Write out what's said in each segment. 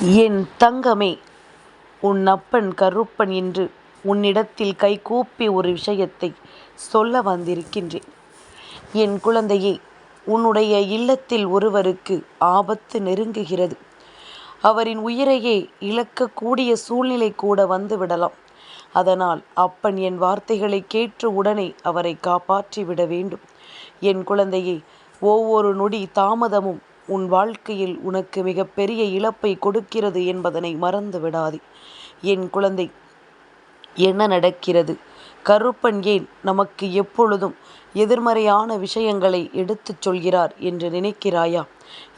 என் தங்கமே உன் அப்பன் கருப்பன் என்று உன்னிடத்தில் கைகூப்பி ஒரு விஷயத்தை சொல்ல வந்திருக்கின்றேன். என் குழந்தையே உன்னுடைய இல்லத்தில் ஒருவருக்கு ஆபத்து நெருங்குகிறது. அவரின் உயிரையே இழக்கக்கூடிய சூழ்நிலை கூட வந்துவிடலாம். அதனால் அப்பன் என் வார்த்தைகளைக் கேட்டு உடனே அவரை காப்பாற்றி விட வேண்டும். என் குழந்தையே ஒவ்வொரு நொடி தாமதமும் உன் வாழ்க்கையில் உனக்கு மிகப்பெரிய இழப்பை கொடுக்கிறது என்பதனை மறந்து விடாதே. என் குழந்தை என்ன நடக்கிறது? கருப்பன் ஏன் நமக்கு எப்பொழுதும் எதிர்மறையான விஷயங்களை எடுத்துச் சொல்கிறார் என்று நினைக்கிறாயா?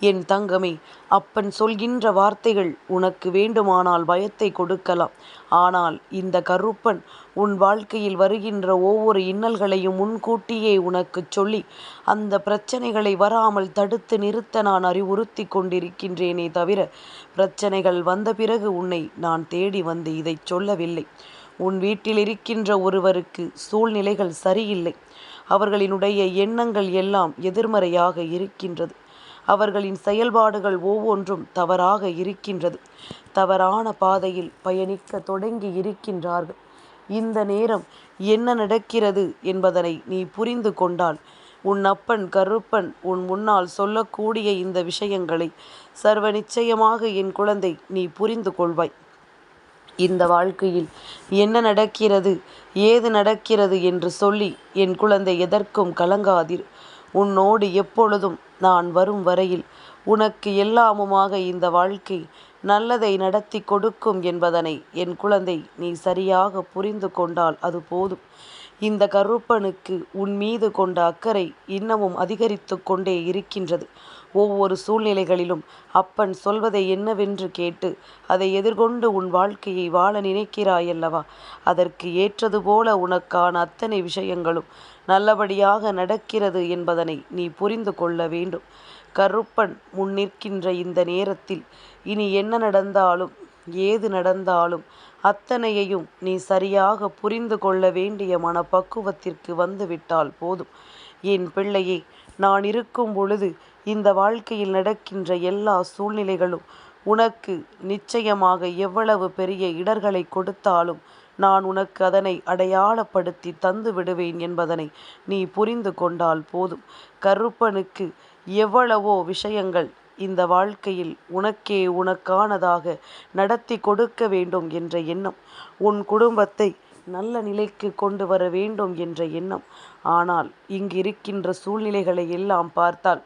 என் தங்கமே அப்பன் சொல்கின்ற வார்த்தைகள் உனக்கு வேண்டுமானால் பயத்தை கொடுக்கலாம். ஆனால் இந்த கருப்பன் உன் வாழ்க்கையில் வருகின்ற ஒவ்வொரு இன்னல்களையும் முன்கூட்டியே உனக்குச் சொல்லி அந்த பிரச்சனைகளை வராமல் தடுத்து நிறுத்த நான் அறிவுறுத்தி கொண்டிருக்கின்றேனே தவிர பிரச்சனைகள் வந்த பிறகு உன்னை நான் தேடி வந்து இதை சொல்லவில்லை. உன் வீட்டில் இருக்கின்ற ஒருவருக்கு சூழ்நிலைகள் சரியில்லை. அவர்களினுடைய எண்ணங்கள் எல்லாம் எதிர்மறையாக இருக்கின்றது. அவர்களின் செயல்பாடுகள் ஒவ்வொன்றும் தவறாக இருக்கின்றது. தவறான பாதையில் பயணிக்கத் தொடங்கி இருக்கின்றார்கள். இந்த நேரம் என்ன நடக்கிறது என்பதனை நீ புரிந்து கொண்டால் உன் அப்பன் கருப்பன் உன் முன்னால் சொல்லக்கூடிய இந்த விஷயங்களை சர்வ நிச்சயமாக என் குழந்தை நீ புரிந்து கொள்வாய். இந்த வாழ்க்கையில் என்ன நடக்கிறது ஏது நடக்கிறது என்று சொல்லி என் குழந்தை எதற்கும் கலங்காதீர் உன்னோடு எப்பொழுதும் நான் வரும் வரையில் உனக்கு எல்லாமுமாக இந்த வாழ்க்கை நல்லதை நடத்தி கொடுக்கும் என்பதனை என் குழந்தை நீ சரியாக புரிந்து கொண்டால் அது போதும். இந்த கருப்பனுக்கு உன் மீது கொண்ட அக்கறை இன்னமும் அதிகரித்து கொண்டே இருக்கின்றது. ஒவ்வொரு சூழ்நிலைகளிலும் அப்பன் சொல்வதை என்னவென்று கேட்டு அதை எதிர்கொண்டு உன் வாழ்க்கையை வாழ நினைக்கிறாயல்லவா? அதற்கு ஏற்றது போல உனக்கான அத்தனை விஷயங்களும் நல்லபடியாக நடக்கிறது என்பதனை நீ புரிந்து கொள்ள வேண்டும். கருப்பன் முன் நிற்கின்ற இந்த நேரத்தில் இனி என்ன நடந்தாலும் ஏது நடந்தாலும் அத்தனையையும் நீ சரியாக புரிந்து கொள்ள வேண்டிய மனப்பக்குவத்திற்கு வந்துவிட்டால் போதும். என் பிள்ளையே நான் இருக்கும் பொழுது இந்த வாழ்க்கையில் நடக்கின்ற எல்லா சூழ்நிலைகளும் உனக்கு நிச்சயமாக எவ்வளவு பெரிய இடர்களை கொடுத்தாலும் நான் உனக்கு அதனை அடையாளப்படுத்தி தந்து விடுவேன் என்பதனை நீ புரிந்து கொண்டால் போதும். கருப்பனுக்கு எவ்வளவோ விஷயங்கள் இந்த வாழ்க்கையில் உனக்கே உனக்கானதாக நடத்தி கொடுக்க வேண்டும் என்ற எண்ணம். உன் குடும்பத்தை நல்ல நிலைக்கு கொண்டு வர வேண்டும் என்ற எண்ணம். ஆனால் இங்கிருக்கின்ற சூழ்நிலைகளை எல்லாம் பார்த்தால்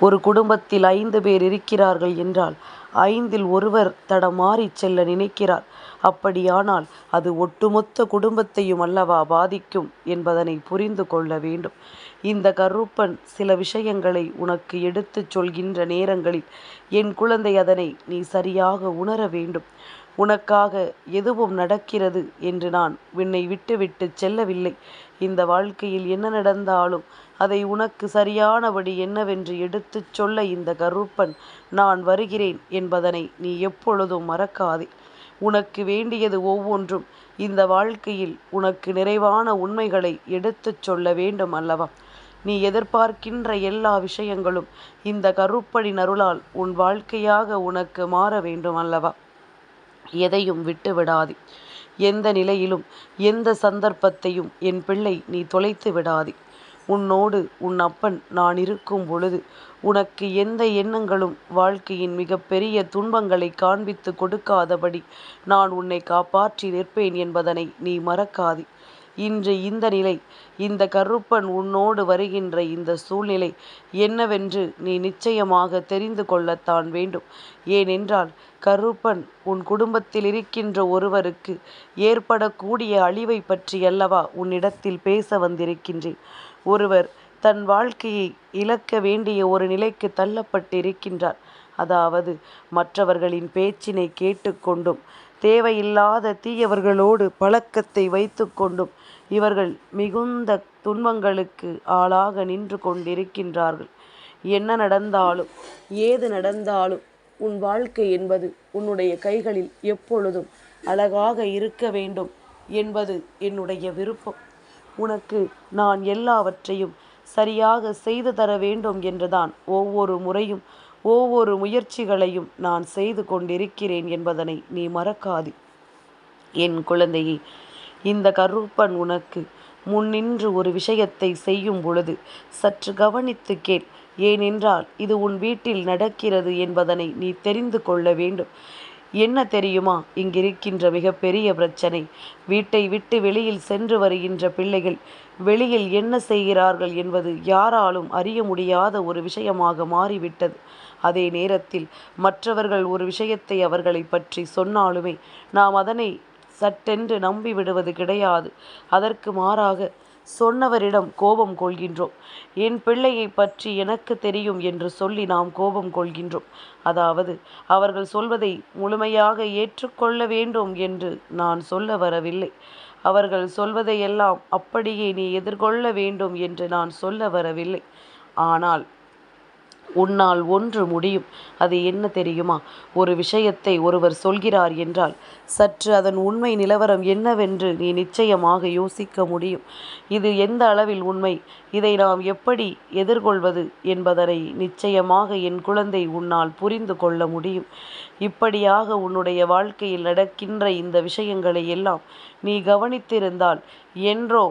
ஒரு குடும்பத்தில் ஐந்து பேர் இருக்கிறார்கள் என்றால் ஐந்தில் ஒருவர் தடமாறிச் செல்ல நினைக்கிறார். அப்படியானால் அது ஒட்டுமொத்த குடும்பத்தையும் அல்லவா பாதிக்கும் என்பதனை புரிந்து கொள்ள வேண்டும். இந்த கருப்பன் சில விஷயங்களை உனக்கு எடுத்துச் சொல்கின்ற நேரங்களில் என் குழந்தை அதனை நீ சரியாக உணர வேண்டும். உனக்காக எதுவும் நடக்கிறது என்று நான் உன்னை விட்டுவிட்டுச் செல்லவில்லை. இந்த வாழ்க்கையில் என்ன நடந்தாலும் அதை உனக்கு சரியானபடி என்னவென்று எடுத்துச் சொல்ல இந்த கருப்பன் நான் வருகிறேன் என்பதனை நீ எப்பொழுதும் மறக்காதே. உனக்கு வேண்டியது ஒவ்வொன்றும் இந்த வாழ்க்கையில் உனக்கு நிறைவான உண்மைகளை எடுத்துச் சொல்ல வேண்டும் அல்லவா? நீ எதிர்பார்க்கின்ற எல்லா விஷயங்களும் இந்த கருப்படி நருளால் உன் வாழ்க்கையாக உனக்கு மாற வேண்டும் அல்லவா? எதையும் விட்டுவிடாதே. எந்த நிலையிலும் எந்த சந்தர்ப்பத்தையும் என் பிள்ளை நீ தொலைத்து விடாதே. உன்னோடு உன் அப்பன் நான் இருக்கும் பொழுது உனக்கு எந்த எண்ணங்களும் வாழ்க்கையின் மிகப்பெரிய துன்பங்களை காண்பித்துக் கொடுக்காதபடி நான் உன்னை காப்பாற்றி நிற்பேன் என்பதனை நீ மறக்காதே. இன்று இந்த நிலை இந்த கருப்பன் உன்னோடு வருகின்ற இந்த சூழ்நிலை என்னவென்று நீ நிச்சயமாக தெரிந்து கொள்ளத்தான் வேண்டும். ஏனென்றால் கருப்பன் உன் குடும்பத்தில் இருக்கின்ற ஒருவருக்கு ஏற்படக்கூடிய அழிவை பற்றியல்லவா உன்னிடத்தில் பேச வந்திருக்கின்றேன். ஒருவர் தன் வாழ்க்கையை இழக்க வேண்டிய ஒரு நிலைக்கு தள்ளப்பட்டிருக்கின்றார். அதாவது மற்றவர்களின் பேச்சினை கேட்டுக்கொண்டும் தேவையில்லாத தீயவர்களோடு பழக்கத்தை வைத்து கொண்டும் இவர்கள் மிகுந்த துன்பங்களுக்கு ஆளாக நின்று கொண்டிருக்கின்றார்கள். என்ன நடந்தாலும் ஏது நடந்தாலும் உன் வாழ்க்கை என்பது உன்னுடைய கைகளில் எப்பொழுதும் அழகாக இருக்க வேண்டும் என்பது என்னுடைய விருப்பம். உனக்கு நான் எல்லாவற்றையும் சரியாக செய்து தர வேண்டும் என்றுதான் ஒவ்வொரு முறையும் ஒவ்வொரு முயற்சிகளையும் நான் செய்து கொண்டிருக்கிறேன் என்பதனை நீ மறக்காது. என் குழந்தையே இந்த கருப்பன் உனக்கு முன்னின்று ஒரு விஷயத்தை செய்யும் பொழுது சற்று கவனித்து கேள். ஏனென்றால் இது உன் வீட்டில் நடக்கிறது என்பதனை நீ தெரிந்து கொள்ள வேண்டும். என்ன தெரியுமா? இங்கிருக்கின்ற மிகப்பெரிய பிரச்சனை. வீட்டை விட்டு வெளியில் சென்று வருகின்ற பிள்ளைகள் வெளியில் என்ன செய்கிறார்கள் என்பது யாராலும் அறிய முடியாத ஒரு விஷயமாக மாறிவிட்டது. அதே நேரத்தில் மற்றவர்கள் ஒரு விஷயத்தை அவர்களை பற்றி சொன்னாலுமே நாம் அதனை சட்டென்று நம்பிவிடுவது கிடையாது. அதற்கு மாறாக சொன்னவரிடம் கோபம் கொள்கின்றோம். என் பிள்ளையை பற்றி எனக்கு தெரியும் என்று சொல்லி நாம் கோபம் கொள்கின்றோம். அதாவது அவர்கள் சொல்வதை முழுமையாக ஏற்றுக்கொள்ள வேண்டும் என்று நான் சொல்ல வரவில்லை. அவர்கள் சொல்வதையெல்லாம் அப்படியே நீ எதிர்கொள்ள வேண்டும் என்று நான் சொல்ல வரவில்லை. ஆனால் உன்னால் ஒன்று முடியும். அது என்ன தெரியுமா? ஒரு விஷயத்தை ஒருவர் சொல்கிறார் என்றால் சற்று அதன் உண்மை நிலவரம் என்னவென்று நீ நிச்சயமாக யோசிக்க முடியும். இது எந்த அளவில் உண்மை? இதை நாம் எப்படி எதிர்கொள்வது என்பதனை நிச்சயமாக என் குழந்தை உன்னால் புரிந்து கொள்ள முடியும். இப்படியாக உன்னுடைய வாழ்க்கையில் நடக்கின்ற இந்த விஷயங்களை எல்லாம் நீ கவனித்திருந்தால் என்றோ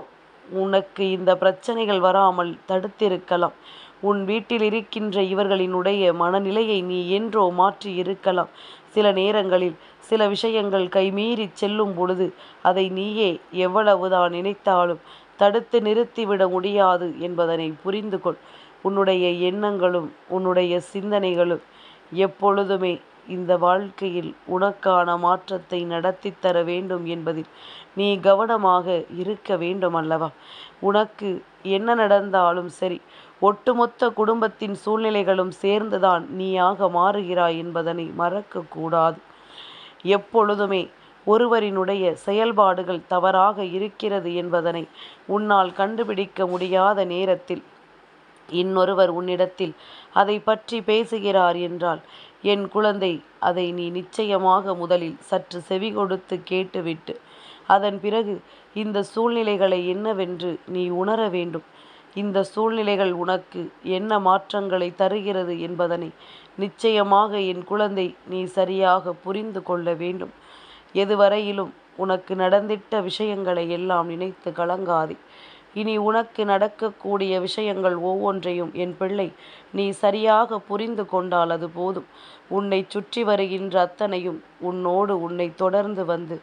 உனக்கு இந்த பிரச்சனைகள் வராமல் தடுத்திருக்கலாம். உன் வீட்டில் இருக்கின்ற இவர்களினுடைய மனநிலையை நீ என்றோ மாற்றி இருக்கலாம். சில நேரங்களில் சில விஷயங்கள் கைமீறி செல்லும் பொழுது அதை நீயே எவ்வளவுதான் நினைத்தாலும் தடுத்து நிறுத்திவிட முடியாது என்பதனை புரிந்து கொள் உன்னுடைய எண்ணங்களும் உன்னுடைய சிந்தனைகளும் எப்பொழுதுமே இந்த வாழ்க்கையில் உனக்கான மாற்றத்தை நடத்தி தர வேண்டும் என்பதில் நீ கவனமாக இருக்க வேண்டும் அல்லவா உனக்கு என்ன நடந்தாலும் சரி ஒட்டுமொத்த குடும்பத்தின் சூழ்நிலைகளும் சேர்ந்துதான் நீயாக மாறுகிறாய் என்பதனை மறக்கக்கூடாது. எப்பொழுதுமே ஒருவரினுடைய செயல்பாடுகள் தவறாக இருக்கிறது என்பதனை உன்னால் கண்டுபிடிக்க முடியாத நேரத்தில் இன்னொருவர் உன்னிடத்தில் அதை பற்றி பேசுகிறார் என்றால் என் குழந்தை அதை நீ நிச்சயமாக முதலில் சற்று செவி கொடுத்து கேட்டுவிட்டு அதன் பிறகு இந்த சூழ்நிலைகளை என்னவென்று நீ உணர வேண்டும். இந்த சூழ்நிலைகள் உனக்கு என்ன மாற்றங்களை தருகிறது என்பதனை நிச்சயமாக என் குழந்தை நீ சரியாக புரிந்து கொள்ள வேண்டும். எதுவரையிலும் உனக்கு நடந்திட்ட விஷயங்களை எல்லாம் நினைத்து கலங்காதே. இனி உனக்கு நடக்கக்கூடிய விஷயங்கள் ஒவ்வொன்றையும் என் பிள்ளை நீ சரியாக புரிந்து கொண்டால் அது போதும். உன்னை சுற்றி வருகின்ற அத்தனையும் உன்னோடு உன்னை தொடர்ந்து வந்து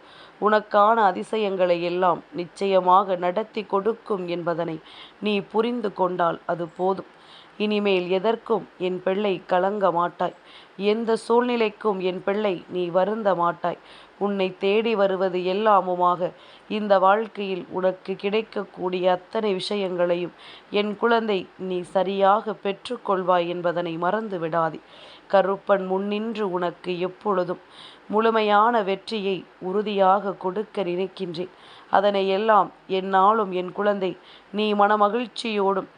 உனக்கான அதிசயங்களை எல்லாம் நிச்சயமாக நடத்தி கொடுக்கும் என்பதனை நீ புரிந்து கொண்டால் அது போதும். இனிமேல் எதற்கும் என் பிள்ளை கலங்க மாட்டாய். எந்த சூழ்நிலைக்கும் என் பிள்ளை நீ வருந்த மாட்டாய். உன்னை தேடி வருவது எல்லாமுமாக. இந்த வாழ்க்கையில் உனக்கு கிடைக்கக்கூடிய அத்தனை விஷயங்களையும் என் குழந்தை நீ சரியாக பெற்றுக்கொள்வாய் என்பதனை மறந்து விடாதே. கருப்பன் முன்னின்று உனக்கு எப்பொழுதும் முழுமையான வெற்றியை உறுதியாக கொடுக்க நினைக்கின்றேன். அதனை எல்லாம் என்னாலும் என் குழந்தை நீ மனமகிழ்ச்சியோடும்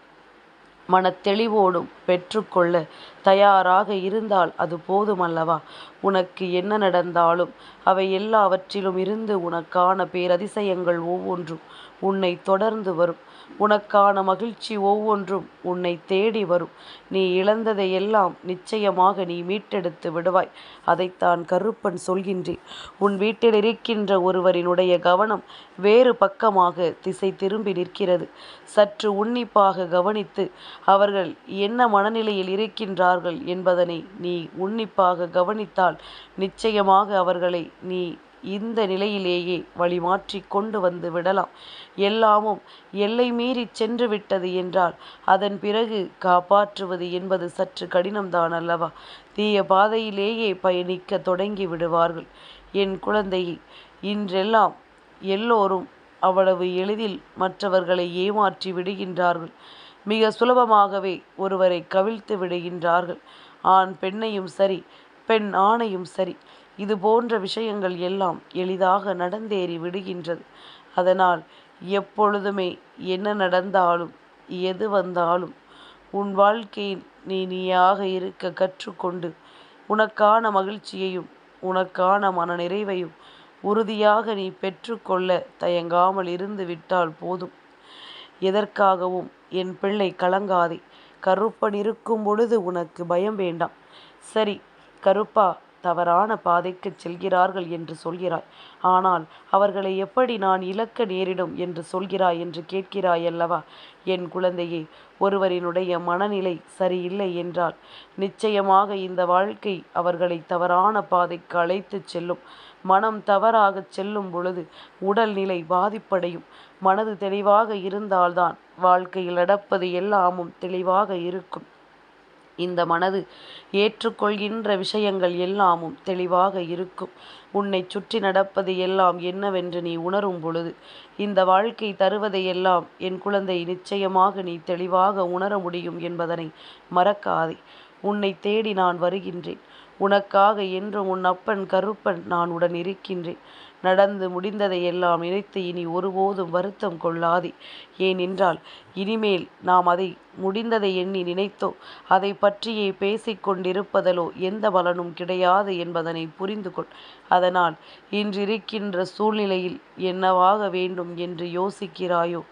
மனத்தெளிவோடும் பெற்றுக்கொள்ள தயாராக இருந்தால் அது போதுமல்லவா? உனக்கு என்ன நடந்தாலும் அவை எல்லாவற்றிலும் இருந்து உனக்கான பேரதிசயங்கள் ஒவ்வொன்றும் உன்னை தொடர்ந்து வரும். உனக்கான மகிழ்ச்சி ஒவ்வொன்றும் உன்னை தேடி வரும். நீ இழந்ததையெல்லாம் நிச்சயமாக நீ மீட்டெடுத்து விடுவாய். அதைத்தான் கருப்பன் சொல்கின்றேன். உன் வீட்டில் இருக்கின்ற ஒருவரினுடைய கவனம் வேறு பக்கமாக திசை திரும்பி நிற்கிறது. சற்று உன்னிப்பாக கவனித்து அவர்கள் என்ன மனநிலையில் இருக்கின்றார்கள் என்பதனை நீ உன்னிப்பாக கவனித்தால் நிச்சயமாக அவர்களை நீ இந்த நிலையிலேயே வழிமாற்றி கொண்டு வந்து விடலாம். எல்லாமும் எல்லை மீறி சென்று விட்டது என்றால் அதன் பிறகு காப்பாற்றுவது என்பது சற்று கடினம்தான் அல்லவா? தீய பாதையிலேயே பயணிக்க தொடங்கி விடுவார்கள். என் குழந்தையை இன்றெல்லாம் எல்லோரும் அவ்வளவு எளிதில் மற்றவர்களை ஏமாற்றி விடுகின்றார்கள். மிக சுலபமாகவே ஒருவரை கவிழ்த்து விடுகின்றார்கள். ஆண் பெண்ணையும் சரி பெண் ஆணையும் சரி இது போன்ற விஷயங்கள் எல்லாம் எளிதாக நடந்தேறி விடுகின்றது. அதனால் எப்பொழுதுமே என்ன நடந்தாலும் எது வந்தாலும் உன் வாழ்க்கையில் நீ நீயாக இருக்க கற்றுக்கொண்டு உனக்கான மகிழ்ச்சியையும் உனக்கான மன நிறைவையும் உறுதியாக நீ பெற்றுக்கொள்ள தயங்காமல் இருந்து விட்டால் போதும். எதற்காகவும் என் பிள்ளை கலங்காதே. கருப்பன் இருக்கும் பொழுது உனக்கு பயம் வேண்டாம். சரி கருப்பா தவறான பாதைக்கு செல்கிறார்கள் என்று சொல்கிறாய். ஆனால் அவர்களை எப்படி நான் இழக்க நேரிடும் என்று சொல்கிறாய் என்று கேட்கிறாய் அல்லவா? என் குழந்தையே ஒருவரினுடைய மனநிலை சரியில்லை என்றால் நிச்சயமாக இந்த வாழ்க்கை அவர்களை தவறான பாதைக்கு அழைத்துச் செல்லும். மனம் தவறாகச் செல்லும் பொழுது உடல்நிலை பாதிப்படையும். மனது தெளிவாக இருந்தால்தான் வாழ்க்கையில் நடப்பது எல்லாமும் தெளிவாக இருக்கும். இந்த மனது ஏற்றுக்கொள்கின்ற விஷயங்கள் எல்லாமும் தெளிவாக இருக்கும். உன்னை சுற்றி நடப்பது எல்லாம் என்னவென்று நீ உணரும் பொழுது இந்த வாழ்க்கை தருவதையெல்லாம் என் குழந்தை நிச்சயமாக நீ தெளிவாக உணர முடியும் என்பதனை மறக்காதே. உன்னை தேடி நான் வருகின்றேன். உனக்காக என்றும் உன் அப்பன் கருப்பன் நான் உடன் இருக்கின்றேன். நடந்து முடிந்ததையெல்லாம் நினைத்து இனி ஒருபோதும் வருத்தம் கொள்ளாதே. ஏனென்றால் இனிமேல் நாம் அதை முடிந்ததை எண்ணி நினைத்தோ அதை பற்றியே பேசிக் கொண்டிருப்பதலோ எந்த பலனும் கிடையாது என்பதனை புரிந்து கொள். அதனால் இன்றிருக்கின்ற சூழ்நிலையில் என்னவாக வேண்டும் என்று யோசிக்கிறாயோ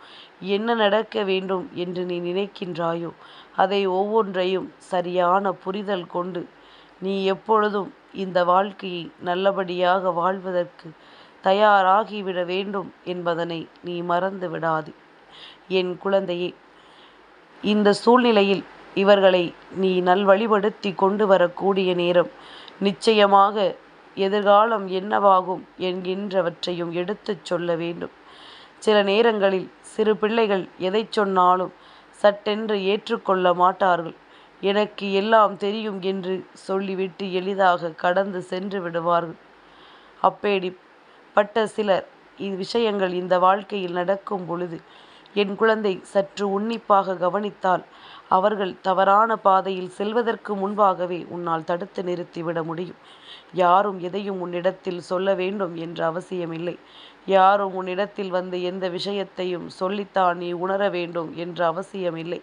என்ன நடக்க வேண்டும் என்று நீ நினைக்கின்றாயோ அதை ஒவ்வொன்றையும் சரியான புரிதல் கொண்டு நீ எப்பொழுதும் இந்த வாழ்க்கையை நல்லபடியாக வாழ்வதற்கு தயாராகிவிட வேண்டும் என்பதனை நீ மறந்து விடாது. என் குழந்தையே இந்த சூழ்நிலையில் இவர்களை நீ நல்வழிபடுத்தி கொண்டு வரக்கூடிய நேரம் நிச்சயமாக எதிர்காலம் என்னவாகும் என்கின்றவற்றையும் எடுத்துச் சொல்ல வேண்டும். சில நேரங்களில் சிறு பிள்ளைகள் எதை சொன்னாலும் சட்டென்று ஏற்றுக்கொள்ள மாட்டார்கள். எனக்கு எல்லாம் தெரியும் என்று சொல்லிவிட்டு எளிதாக கடந்து சென்று விடுவார்கள். அப்பேடி பட்ட சிலர் விஷயங்கள் இந்த வாழ்க்கையில் நடக்கும் பொழுது என் குழந்தை சற்று உன்னிப்பாக கவனித்தால் அவர்கள் தவறான பாதையில் செல்வதற்கு முன்பாகவே உன்னால் தடுத்து நிறுத்திவிட முடியும். யாரும் எதையும் உன்னிடத்தில் சொல்ல வேண்டும் என்ற அவசியமில்லை. யாரும் உன்னிடத்தில் வந்து எந்த விஷயத்தையும் சொல்லித்தான் நீ உணர வேண்டும் என்ற அவசியமில்லை.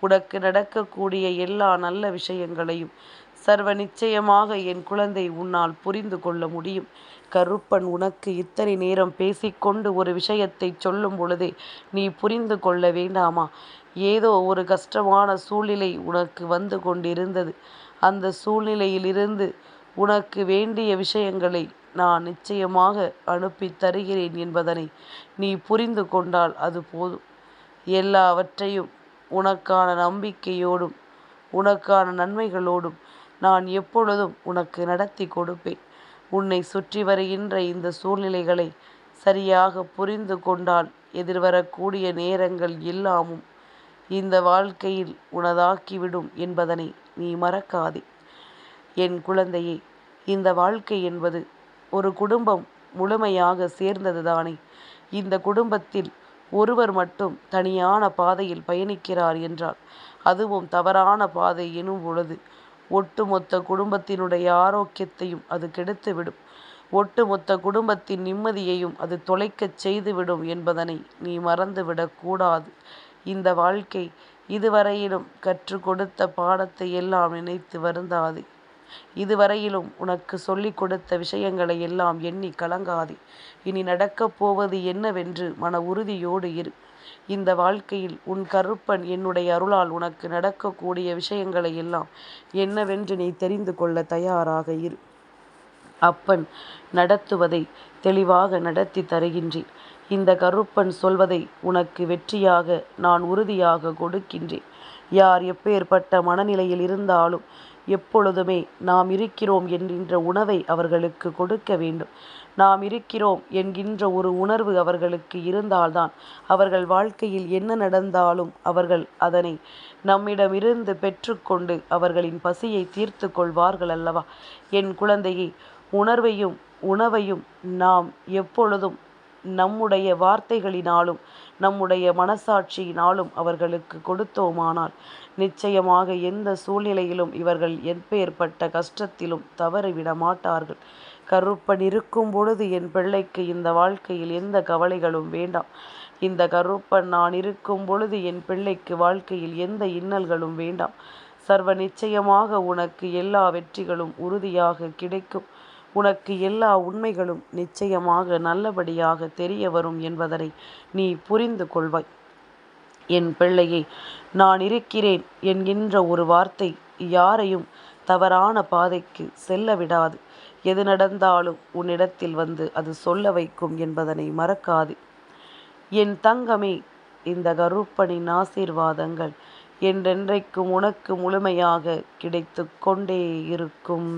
உனக்கு நடக்கக்கூடிய எல்லா நல்ல விஷயங்களையும் சர்வ நிச்சயமாக என் குழந்தை உன்னால் புரிந்து கொள்ள முடியும். கருப்பன் உனக்கு இத்தனை நேரம் பேசிக்கொண்டு ஒரு விஷயத்தை சொல்லும் பொழுதே நீ புரிந்து கொள்ள வேண்டாமா? ஏதோ ஒரு கஷ்டமான சூழ்நிலை உனக்கு வந்து கொண்டிருந்தது. அந்த சூழ்நிலையிலிருந்து உனக்கு வேண்டிய விஷயங்களை நான் நிச்சயமாக அனுப்பி தருகிறேன் என்பதனை நீ புரிந்து கொண்டால் அது போதும். எல்லாவற்றையும் உனக்கான நம்பிக்கையோடும் உனக்கான நன்மைகளோடும் நான் எப்பொழுதும் உனக்கு நடத்தி கொடுப்பேன். உன்னை சுற்றி வருகின்ற இந்த சூழ்நிலைகளை சரியாக புரிந்து கொண்டால் எதிர்வரக்கூடிய நேரங்கள் எல்லாமும் இந்த வாழ்க்கையில் உனதாக்கிவிடும் என்பதனை நீ மறக்காதே. என் குழந்தையே இந்த வாழ்க்கை என்பது ஒரு குடும்பம் முழுமையாக சேர்ந்ததுதானே. இந்த குடும்பத்தில் ஒருவர் மட்டும் தனியான பாதையில் பயணிக்கிறார் என்றால் அதுவும் தவறான பாதை எனும் பொழுது ஒட்டுமொத்த குடும்பத்தினுடைய ஆரோக்கியத்தையும் அது கெடுத்துவிடும். ஒட்டுமொத்த குடும்பத்தின் நிம்மதியையும் அது தொலைக்கச் செய்துவிடும் என்பதனை நீ மறந்துவிடக்கூடாது இந்த வாழ்க்கை இதுவரையிலும் கற்றுக் கொடுத்த பாடத்தை எல்லாம் நினைத்து வருந்தாதே. இதுவரையிலும் உனக்கு சொல்லிக் கொடுத்த விஷயங்களை எல்லாம் எண்ணி கலங்காதே. இனி நடக்கப் போவது என்னவென்று மன உறுதியோடு இரு. இந்த வாழ்க்கையில் உன் கருப்பன் என்னுடைய அருளால் உனக்கு நடக்கக்கூடிய விஷயங்களை எல்லாம் என்னவென்று நீ தெரிந்து கொள்ள தயாராக இரு. அப்பன் நடத்துவதை தெளிவாக நடத்தி தருகின்றேன். இந்த கருப்பன் சொல்வதை உனக்கு வெற்றியாக நான் உறுதியாக கொடுக்கின்றேன். யார் எப்பேற்பட்ட மனநிலையில் இருந்தாலும் எப்பொழுதுமே நாம் இருக்கிறோம் என்கின்ற உணவை அவர்களுக்கு கொடுக்க வேண்டும். நாம் இருக்கிறோம் என்கின்ற ஒரு உணர்வு அவர்களுக்கு இருந்தால்தான் அவர்கள் வாழ்க்கையில் என்ன நடந்தாலும் அவர்கள் அதனை நம்மிடமிருந்து பெற்றுக்கொண்டு அவர்களின் பசியை தீர்த்து கொள்வார்கள் அல்லவா? என் குழந்தையை உணர்வையும் உணவையும் நாம் எப்பொழுதும் நம்முடைய வார்த்தைகளினாலும் நம்முடைய மனசாட்சியினாலும் அவர்களுக்கு கொடுத்தோமானால் நிச்சயமாக எந்த சூழ்நிலையிலும் இவர்கள் எப்பேற்பட்ட கஷ்டத்திலும் தவறிவிட மாட்டார்கள். கருப்பன் இருக்கும் பொழுது என் பிள்ளைக்கு இந்த வாழ்க்கையில் எந்த கவலைகளும் வேண்டாம். இந்த கருப்பன் நான் இருக்கும் பொழுது என் பிள்ளைக்கு வாழ்க்கையில் எந்த இன்னல்களும் வேண்டாம். சர்வ நிச்சயமாக உனக்கு எல்லா வெற்றிகளும் உறுதியாக கிடைக்கும். உனக்கு எல்லா உண்மைகளும் நிச்சயமாக நல்லபடியாக தெரிய வரும் என்பதனை நீ புரிந்து கொள்வாய். என் பிள்ளையை நான் இருக்கிறேன் என்கின்ற ஒரு வார்த்தை யாரையும் தவறான பாதைக்கு செல்ல விடாது. எது நடந்தாலும் உன்னிடத்தில் வந்து அது சொல்ல வைக்கும் என்பதனை மறக்காது. என் தங்கமே இந்த கருப்பனின் ஆசீர்வாதங்கள் என்றென்றைக்கும் உனக்கு முழுமையாக கிடைத்து கொண்டே இருக்கும்.